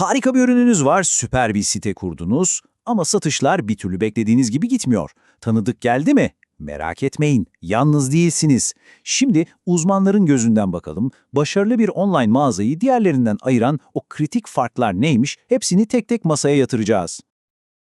Harika bir ürününüz var, süper bir site kurdunuz ama satışlar bir türlü beklediğiniz gibi gitmiyor. Tanıdık geldi mi? Merak etmeyin, yalnız değilsiniz. Şimdi uzmanların gözünden bakalım, başarılı bir online mağazayı diğerlerinden ayıran o kritik farklar neymiş hepsini tek tek masaya yatıracağız.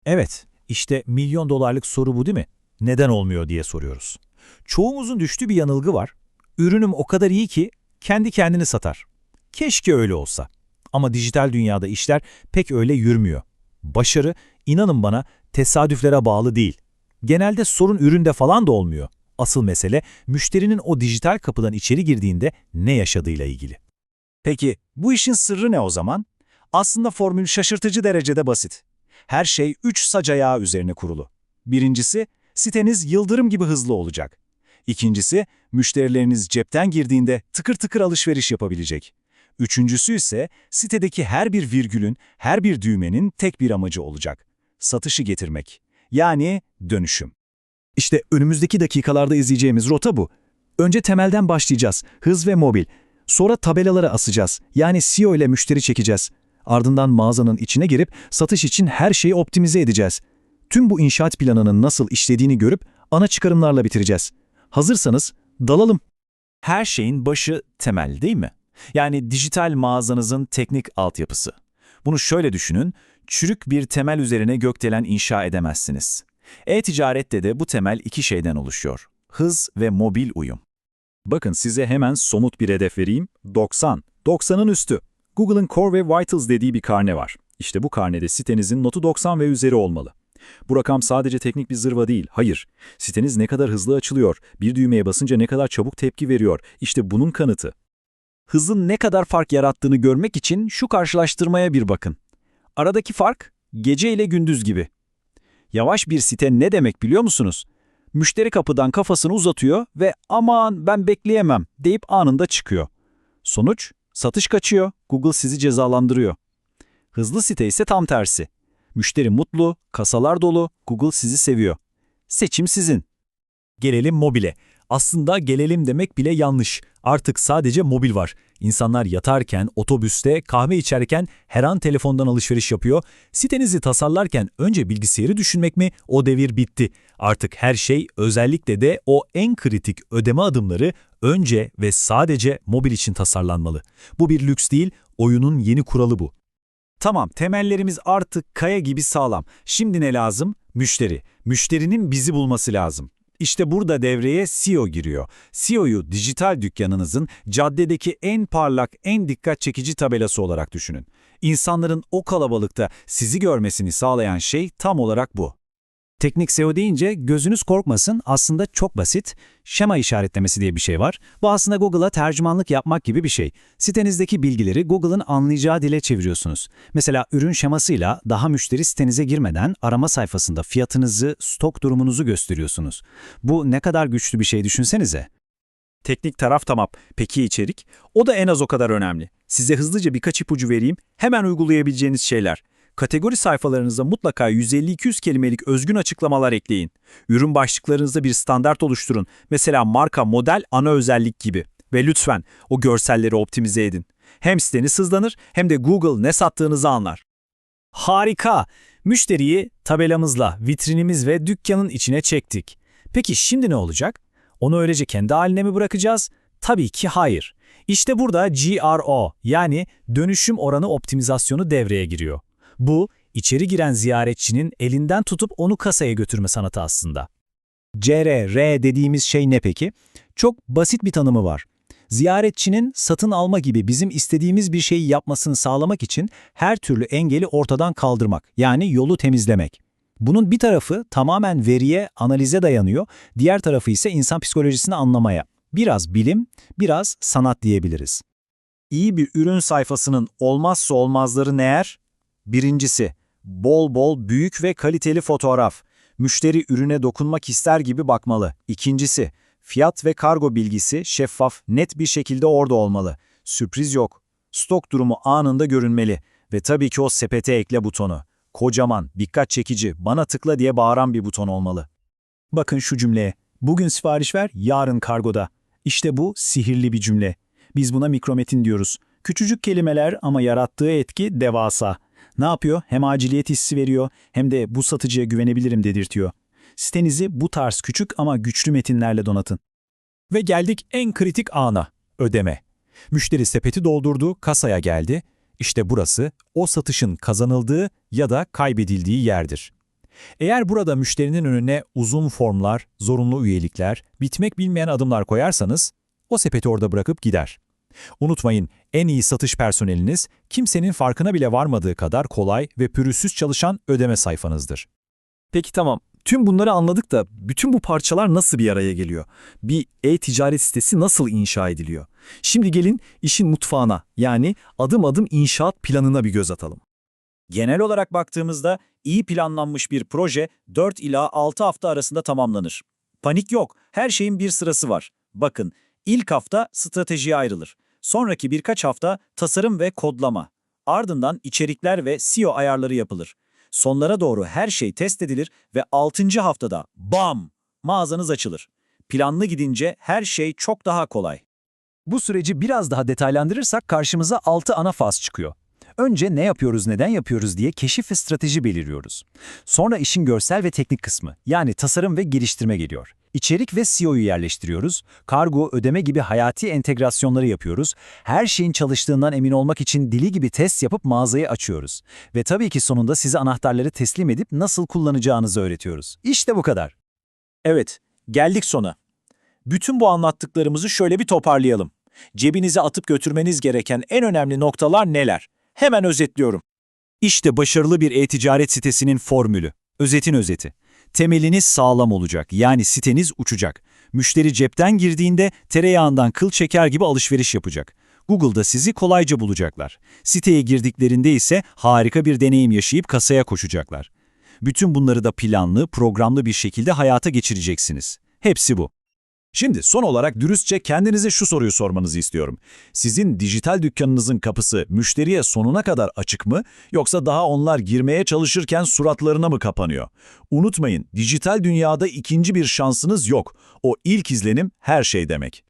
Evet, işte milyon dolarlık soru bu değil mi? Neden olmuyor diye soruyoruz. Çoğumuzun düştüğü bir yanılgı var. Ürünüm o kadar iyi ki kendi kendini satar. Keşke öyle olsa. Ama dijital dünyada işler pek öyle yürümüyor. Başarı, inanın bana, tesadüflere bağlı değil. Genelde sorun üründe falan da olmuyor. Asıl mesele müşterinin o dijital kapıdan içeri girdiğinde ne yaşadığıyla ilgili. Peki bu işin sırrı ne o zaman? Aslında formül şaşırtıcı derecede basit. Her şey 3 sac ayağı üzerine kurulu. Birincisi, siteniz yıldırım gibi hızlı olacak. İkincisi, müşterileriniz cepten girdiğinde tıkır tıkır alışveriş yapabilecek. Üçüncüsü ise sitedeki her bir virgülün, her bir düğmenin tek bir amacı olacak. Satışı getirmek. Yani dönüşüm. İşte önümüzdeki dakikalarda izleyeceğimiz rota bu. Önce temelden başlayacağız, hız ve mobil. Sonra tabelalara asacağız, yani SEO ile müşteri çekeceğiz. Ardından mağazanın içine girip satış için her şeyi optimize edeceğiz. Tüm bu inşaat planının nasıl işlediğini görüp ana çıkarımlarla bitireceğiz. Hazırsanız dalalım. Her şeyin başı temel değil mi? Yani dijital mağazanızın teknik altyapısı. Bunu şöyle düşünün, çürük bir temel üzerine gökdelen inşa edemezsiniz. E-ticarette de bu temel iki şeyden oluşuyor. Hız ve mobil uyum. Bakın size hemen somut bir hedef vereyim. 90. 90'ın üstü. Google'ın Core ve Vitals dediği bir karne var. İşte bu karnede sitenizin notu 90 ve üzeri olmalı. Bu rakam sadece teknik bir zırva değil, hayır. Siteniz ne kadar hızlı açılıyor, bir düğmeye basınca ne kadar çabuk tepki veriyor, işte bunun kanıtı. Hızın ne kadar fark yarattığını görmek için şu karşılaştırmaya bir bakın. Aradaki fark gece ile gündüz gibi. Yavaş bir site ne demek biliyor musunuz? Müşteri kapıdan kafasını uzatıyor ve aman ben bekleyemem deyip anında çıkıyor. Sonuç satış kaçıyor, Google sizi cezalandırıyor. Hızlı site ise tam tersi. Müşteri mutlu, kasalar dolu, Google sizi seviyor. Seçim sizin. Gelelim mobile. Aslında gelelim demek bile yanlış. Artık sadece mobil var. İnsanlar yatarken, otobüste, kahve içerken her an telefondan alışveriş yapıyor. Sitenizi tasarlarken önce bilgisayarı düşünmek mi? O devir bitti. Artık her şey özellikle de o en kritik ödeme adımları önce ve sadece mobil için tasarlanmalı. Bu bir lüks değil, oyunun yeni kuralı bu. Tamam, temellerimiz artık kaya gibi sağlam. Şimdi ne lazım? Müşteri. Müşterinin bizi bulması lazım. İşte burada devreye SEO giriyor. SEO'yu dijital dükkanınızın caddedeki en parlak, en dikkat çekici tabelası olarak düşünün. İnsanların o kalabalıkta sizi görmesini sağlayan şey tam olarak bu. Teknik SEO deyince gözünüz korkmasın aslında çok basit. Şema işaretlemesi diye bir şey var. Bu aslında Google'a tercümanlık yapmak gibi bir şey. Sitenizdeki bilgileri Google'ın anlayacağı dile çeviriyorsunuz. Mesela ürün şemasıyla daha müşteri sitenize girmeden arama sayfasında fiyatınızı, stok durumunuzu gösteriyorsunuz. Bu ne kadar güçlü bir şey düşünsenize. Teknik taraf tamam. Peki içerik? O da en az o kadar önemli. Size hızlıca birkaç ipucu vereyim. Hemen uygulayabileceğiniz şeyler. Kategori sayfalarınıza mutlaka 150-200 kelimelik özgün açıklamalar ekleyin. Ürün başlıklarınızda bir standart oluşturun. Mesela marka, model, ana özellik gibi. Ve lütfen o görselleri optimize edin. Hem siteniz hızlanır hem de Google ne sattığınızı anlar. Harika! Müşteriyi tabelamızla, vitrinimiz ve dükkanın içine çektik. Peki şimdi ne olacak? Onu öylece kendi haline mi bırakacağız? Tabii ki hayır. İşte burada GRO yani dönüşüm oranı optimizasyonu devreye giriyor. Bu, içeri giren ziyaretçinin elinden tutup onu kasaya götürme sanatı aslında. CRR dediğimiz şey ne peki? Çok basit bir tanımı var. Ziyaretçinin satın alma gibi bizim istediğimiz bir şeyi yapmasını sağlamak için her türlü engeli ortadan kaldırmak, yani yolu temizlemek. Bunun bir tarafı tamamen veriye, analize dayanıyor, diğer tarafı ise insan psikolojisini anlamaya. Biraz bilim, biraz sanat diyebiliriz. İyi bir ürün sayfasının olmazsa olmazları neler? Birincisi, bol bol büyük ve kaliteli fotoğraf. Müşteri ürüne dokunmak ister gibi bakmalı. İkincisi, fiyat ve kargo bilgisi şeffaf, net bir şekilde orada olmalı. Sürpriz yok. Stok durumu anında görünmeli. Ve tabii ki o sepete ekle butonu. Kocaman, dikkat çekici, bana tıkla diye bağıran bir buton olmalı. Bakın şu cümleye. Bugün sipariş ver, yarın kargoda. İşte bu sihirli bir cümle. Biz buna mikrometin diyoruz. Küçücük kelimeler ama yarattığı etki devasa. Ne yapıyor? Hem aciliyet hissi veriyor hem de bu satıcıya güvenebilirim dedirtiyor. Sitenizi bu tarz küçük ama güçlü metinlerle donatın. Ve geldik en kritik ana, ödeme. Müşteri sepeti doldurdu, kasaya geldi. İşte burası o satışın kazanıldığı ya da kaybedildiği yerdir. Eğer burada müşterinin önüne uzun formlar, zorunlu üyelikler, bitmek bilmeyen adımlar koyarsanız, o sepeti orada bırakıp gider. Unutmayın, en iyi satış personeliniz kimsenin farkına bile varmadığı kadar kolay ve pürüzsüz çalışan ödeme sayfanızdır. Peki tamam. Tüm bunları anladık da bütün bu parçalar nasıl bir araya geliyor? Bir e-ticaret sitesi nasıl inşa ediliyor? Şimdi gelin işin mutfağına yani adım adım inşaat planına bir göz atalım. Genel olarak baktığımızda iyi planlanmış bir proje 4 ila 6 hafta arasında tamamlanır. Panik yok, her şeyin bir sırası var. Bakın, ilk hafta stratejiye ayrılır. Sonraki birkaç hafta tasarım ve kodlama. Ardından içerikler ve SEO ayarları yapılır. Sonlara doğru her şey test edilir ve 6. haftada BAM! Mağazanız açılır. Planlı gidince her şey çok daha kolay. Bu süreci biraz daha detaylandırırsak karşımıza 6 ana faz çıkıyor. Önce ne yapıyoruz, neden yapıyoruz diye keşif ve strateji belirliyoruz. Sonra işin görsel ve teknik kısmı, yani tasarım ve geliştirme geliyor. İçerik ve SEO'yu yerleştiriyoruz. Kargo, ödeme gibi hayati entegrasyonları yapıyoruz. Her şeyin çalıştığından emin olmak için dili gibi test yapıp mağazayı açıyoruz. Ve tabii ki sonunda size anahtarları teslim edip nasıl kullanacağınızı öğretiyoruz. İşte bu kadar. Evet, geldik sona. Bütün bu anlattıklarımızı şöyle bir toparlayalım. Cebinize atıp götürmeniz gereken en önemli noktalar neler? Hemen özetliyorum. İşte başarılı bir e-ticaret sitesinin formülü. Özetin özeti. Temeliniz sağlam olacak, yani siteniz uçacak. Müşteri cepten girdiğinde tereyağından kıl çeker gibi alışveriş yapacak. Google'da sizi kolayca bulacaklar. Siteye girdiklerinde ise harika bir deneyim yaşayıp kasaya koşacaklar. Bütün bunları da planlı, programlı bir şekilde hayata geçireceksiniz. Hepsi bu. Şimdi son olarak dürüstçe kendinize şu soruyu sormanızı istiyorum. Sizin dijital dükkanınızın kapısı müşteriye sonuna kadar açık mı yoksa daha onlar girmeye çalışırken suratlarına mı kapanıyor? Unutmayın, dijital dünyada ikinci bir şansınız yok. O ilk izlenim her şey demek.